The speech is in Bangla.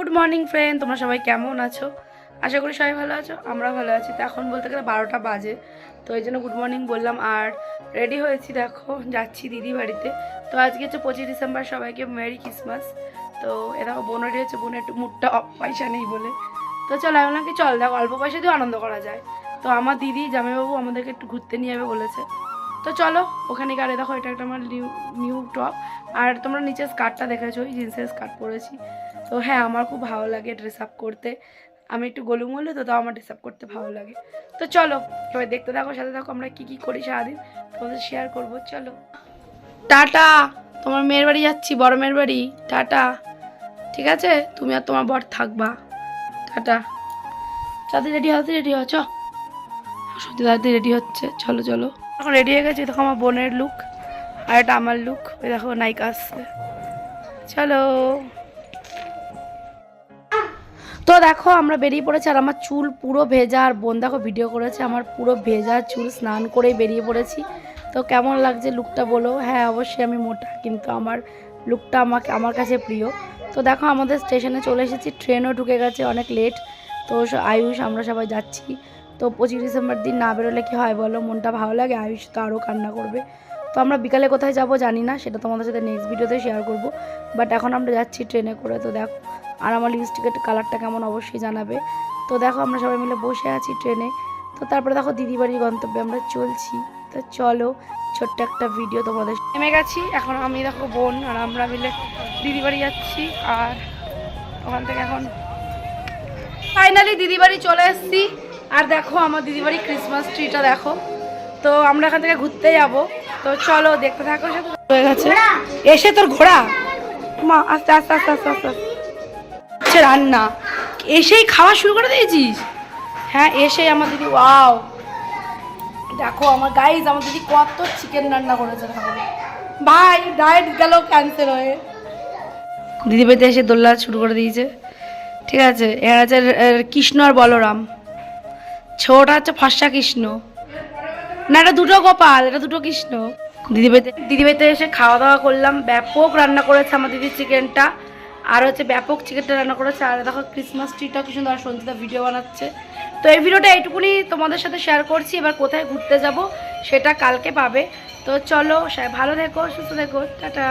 গুড মর্নিং ফ্রেন্ড তোমরা সবাই কেমন আছো? আশা করি সবাই ভালো আছো আমরা ভালো আছি। তো এখন বলতে গেলে বারোটা বাজে, তো এই জন্য গুড মর্নিং বললাম। আর রেডি হয়েছি, দেখো, যাচ্ছি দিদি বাড়িতে। তো আজকে হচ্ছে পঁচিশ ডিসেম্বর, সবাইকে মেরি ক্রিসমাস তো এ দেখো, বোন রেডি হচ্ছে বোনের একটু মুডটা পয়সা নেই বলে। তো চল, আমি কি, চল, দেখো, অল্প পয়সা দিয়ে আনন্দ করা যায়। তো আমার দিদি, জামাইবাবু আমাদেরকে একটু ঘুরতে নিয়ে যাবে বলেছে। তো চলো, ওখানে গাড়ি দেখো, এটা একটা আমার নিউ নিউ টপ আর তোমরা নিচে স্কার্টটা দেখেছ ওই জিন্সের স্কার্ট পরেছি। তো হ্যাঁ আমার খুব ভালো লাগে ড্রেস আপ করতে। আমি একটু গলুম হলে তো, তাও আমার ড্রেস আপ করতে ভালো লাগে। তো চলো, সবাই দেখতে থাকো, সাথে থাকো, আমরা কী কী করি সারাদিন, তোমাদের শেয়ার করব, চলো। টাটা! তোমার মেয়ের বাড়ি যাচ্ছি, বড় মেয়ের বাড়ি। টাটা! ঠিক আছে? তুমি আর তোমার বর থাকবা। টাটা! তাতে রেডি হতে রেডি হচ্ছ সত্যি তাড়াতাড়ি রেডি হচ্ছে, চলো চলো। এখন রেডি হয়ে গেছে দেখো আমার বোনের লুক আর এটা আমার লুক ওই দেখো নায়িকা আসছে। চলো। তো দেখো, আমরা বেরিয়ে পড়েছি আর আমার চুল পুরো ভেজা আর বোন দেখো ভিডিও করেছে, আমার পুরো ভেজা চুল স্নান করেই বেরিয়ে পড়েছি। তো কেমন লাগছে লুকটা বলো? হ্যাঁ অবশ্যই আমি মোটা, কিন্তু আমার লুকটা আমাকে, আমার কাছে প্রিয়। তো দেখো, আমাদের স্টেশনে চলে এসেছি ট্রেনও ঢুকে গেছে অনেক লেট তো আয়ুষ, আমরা সবাই যাচ্ছি। তো পঁচিশ ডিসেম্বর দিন না বেরোলে কি হয় বলো? মনটা ভালো লাগে আয়ুষ তো আরও কান্না করবে। তো আমরা বিকালে কোথায় যাব জানি না, সেটা তোমাদের সাথে নেক্সট ভিডিওতে শেয়ার করব। বাট এখন আমরা যাচ্ছি ট্রেনে করে, তো দেখো, আর আমার লিপস্টিকের কালারটা কেমন অবশ্যই জানাবে। তো দেখো, আমরা সবাই মিলে বসে আছি ট্রেনে। তো তারপরে দেখো দিদি বাড়ির গন্তব্যে আমরা চলছি। তো চলো, ছোট্ট একটা ভিডিও তোমাদের নেমে গেছি, এখন আমি দেখো বোন আর আমরা মিলে দিদি বাড়ি যাচ্ছি। আর ওখান থেকে এখন ফাইনালি দিদি বাড়ি চলে এসেছি। আর দেখো আমার দিদি বাড়ি ক্রিসমাস ট্রিটা দেখো। তো আমরা এখান থেকে ঘুরতে যাব। তো চলো দেখতে থাকো হয়ে গেছে। এসে তোর ঘোড়া? মা আস্তে আস্তে আস্তে আস্তে আস্তে। হচ্ছে রান্না। এসেই খাওয়া শুরু করে দিয়েছিস? হ্যাঁ এসেই আমার দিদি ওয়াও। দেখো আমার গাইজ আমার দিদি কত চিকেন রান্না করেছে ভাই ডায়েট গেল ক্যান্সেল হয়ে। দিদি বাড়িতে এসে দোল্লা শুরু করে দিয়েছে। ঠিক আছে এর আছে কৃষ্ণ আর বলরাম। ছোটা হচ্ছে ফর্সা কৃষ্ণ। না, এটা দুটো গোপাল, এটা দুটো কৃষ্ণ। দিদিবাড়িতে দিদিবাড়িতে এসে খাওয়া দাওয়া করলাম, ব্যাপক রান্না করেছে আমার দিদি চিকেনটা। আর হচ্ছে ব্যাপক চিকেনটা রান্না করেছে। আর দেখো ক্রিসমাস ট্রিটা কি সুন্দর সঞ্চিতা ভিডিও বানাচ্ছে। তো এই ভিডিওটা এইটুকুনি তোমাদের সাথে শেয়ার করছি। এবার কোথায় ঘুরতে যাব, সেটা কালকে পাবে। তো চলো ভালো থেকো, সুস্থ থেকো, টাটা।